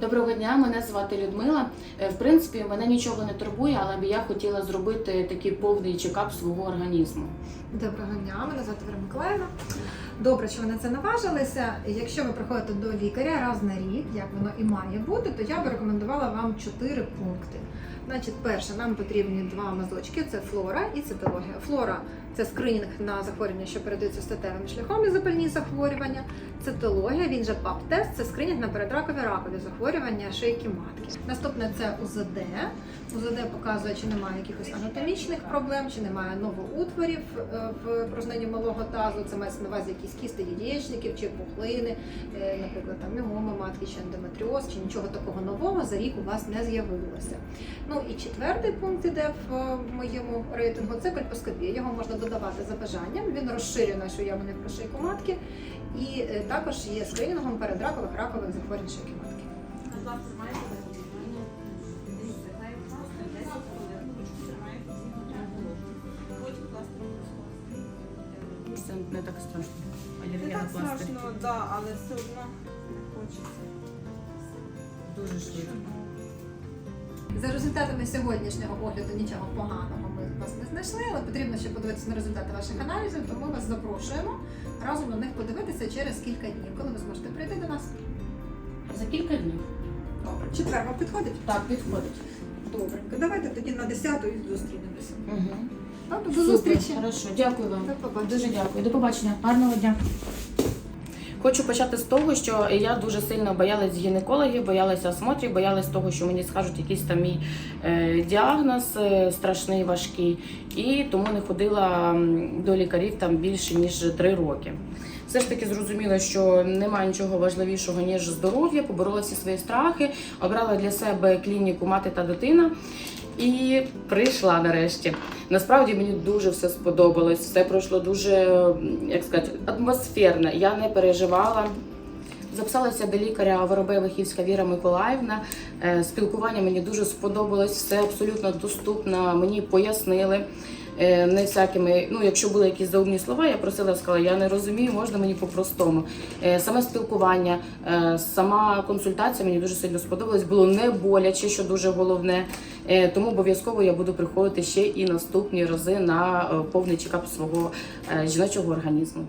Доброго дня, мене звати Людмила. Е, В принципі, мене нічого не турбує, але б я хотіла зробити такий повний чекап свого організму. Доброго дня, мене звати Вера Миколаївна. Добре, що ви на це наважилися. Якщо ви приходите до лікаря раз на рік, як воно і має бути, то я би рекомендувала вам чотири пункти. Значить, перше, нам потрібні два мазочки: це флора і цитологія. Флора це скринінг на захворювання, що передаються статевим шляхом і запальні захворювання. Цитологія, він же ПАП-тест, це скринінг на передракові ракові захворювання шийки матки. Наступне це УЗД. УЗД показує, чи немає якихось анатомічних проблем, чи немає новоутворів е, в порожненні малого тазу. Це мається на увазі якісь кісти яєчників чи пухлини, е, наприклад, там міома матки чи ендометріоз, чи нічого такого нового за рік у вас не з'явилося. Ну і четвертий пункт іде в е, моєму рейтингу. Це кольпоскопія. Його можна додавати за бажанням. Він розширює нашу яму шийку матки і е, також є скринінгом передракових ракових захворювань шийки матки. Не так страшно. Не так страшно, да, але все одно не хочеться. Дуже швидко. За результатами сьогоднішнього огляду нічого поганого ми вас не знайшли, але потрібно ще подивитися на результати ваших аналізів, тому ми вас запрошуємо разом на них подивитися через кілька днів, коли ви зможете прийти до нас. За кілька днів. Добре. Четвер вам підходить? Так, підходить. Добренько. Давайте тоді на 10 і зустрінемося. Угу. Добре, до зустрічі. Хорошо, дякую вам. До побачення. Дуже дякую. До побачення. Гарного дня. Хочу почати з того, що я дуже сильно боялась гінекологів, боялася осмотрів, боялась того, що мені скажуть якийсь там мій е, діагноз е, страшний, важкий, і тому не ходила до лікарів там більше ніж три роки. Все ж таки зрозуміла, що немає нічого важливішого ніж здоров'я, поборола всі свої страхи, обрала для себе клініку мати та дитина. І прийшла нарешті. Насправді мені дуже все сподобалось. Все пройшло дуже, як сказати, атмосферно. Я не переживала. Записалася до лікаря Воробей Лихівська Віра Миколаївна. Е, Спілкування мені дуже сподобалось, все абсолютно доступно. Мені пояснили не всякими. Ну, якщо були якісь заумні слова, я просила, сказала, я не розумію, можна мені по-простому. Е, Саме спілкування, е, сама консультація мені дуже сильно сподобалась. Було не боляче, що дуже головне. Е, Тому обов'язково я буду приходити ще і наступні рази на е, повний чекап свого е, жіночого організму.